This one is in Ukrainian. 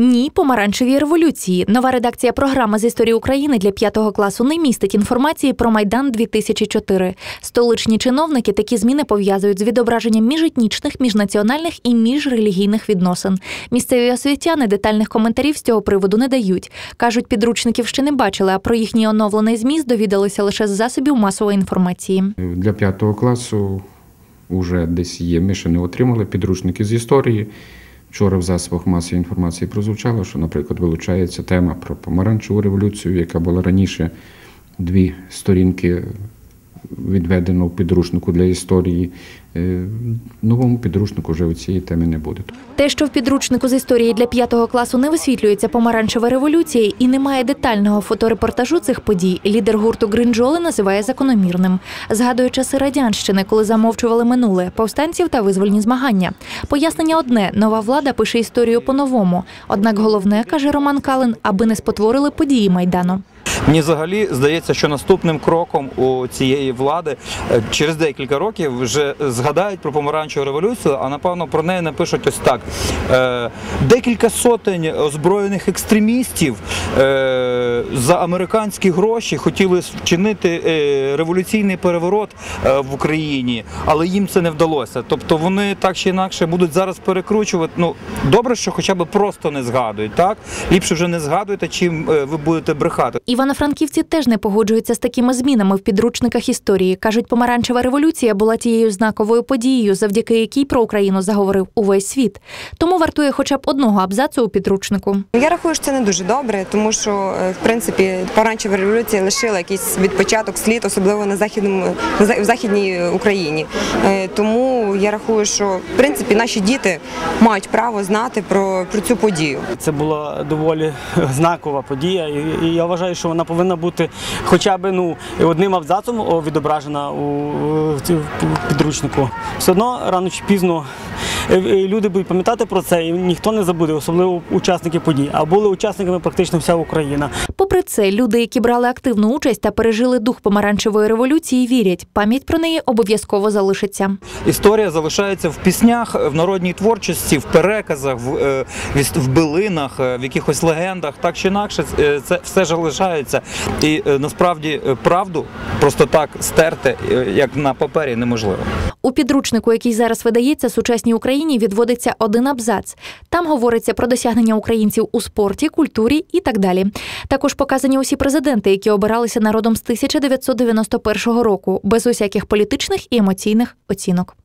Ні, помаранчевій революції. Нова редакція програми з історії України для п'ятого класу не містить інформації про майдан 2004 Столичні чиновники такі зміни пов'язують з відображенням міжетнічних, міжнаціональних і міжрелігійних відносин. Місцеві освітяни детальних коментарів з цього приводу не дають. кажуть, підручників ще не бачили, а про їхній оновлений зміст довідалися лише з засобів масової інформації. Для п'ятого класу вже десь є. Ми ще не отримали підручники з історії. Вчора в засобах масової інформації прозвучало, що, наприклад, вилучається тема про помаранчеву революцію, яка була раніше дві сторінки відведено в підручнику для історії. Е, новому підручнику вже цієї теми не буде. Те, що в підручнику з історії для п'ятого класу не висвітлюється помаранчева революція і немає детального фоторепортажу цих подій, лідер гурту Гринджоли називає закономірним. Згадує часи радянщини, коли замовчували минуле повстанців та визвольні змагання. Пояснення одне: нова влада пише історію по-новому. Однак головне каже Роман Калин, аби не спотворили події майдану. Мені взагалі здається, що наступним кроком у цієї влади е, через декілька років вже згадають про помаранчеву революцію, а напевно про неї напишуть ось так: Е, декілька сотень озброєних екстремістів е, за американські гроші хотіли вчинити революційний переворот в Україні, але їм це не вдалося. Тобто вони так чи інакше будуть зараз перекручувати. Ну добре, що хоча б просто не згадують. Так ліпше вже не згадуйте, чим ви будете брехати. Івано-франківці теж не погоджуються з такими змінами в підручниках історії. кажуть, помаранчева революція була тією знаковою подією, завдяки якій про Україну заговорив увесь світ. Тому вартує хоча б одного абзацу у підручнику. Я рахую, що це не дуже добре, тому що е, в принципі помаранчева революція лишила якийсь відпочаток слід, особливо на західному в західній Україні. Е, Тому я рахую, що в принципі наші діти мають право знати про, про цю подію. Це була доволі знакова подія, і, і я вважаю, що вона повинна бути хоча б ну, одним абзацом відображена у, в в підручнику. Все одно рано чи пізно е, е, люди будуть пам'ятати про це, і ніхто не забуде, особливо учасники подій. А були учасниками практично вся Україна. Попри це, люди, які брали активну участь та пережили дух помаранчевої революції, вірять, пам'ять про неї обов'язково залишиться. Історія залишається в піснях, в народній творчості, в переказах, в, е, в в билинах, в якихось легендах. Так чи інакше, це все залишається. І е, насправді е, правду просто так стерти, е, як на папері, неможливо. У підручнику, який зараз видається сучасній Україні, відводиться один абзац. Там говориться про досягнення українців у спорті, культурі і так далі. Також показані усі президенти, які обиралися народом з 1991 року, без усяких політичних і емоційних оцінок.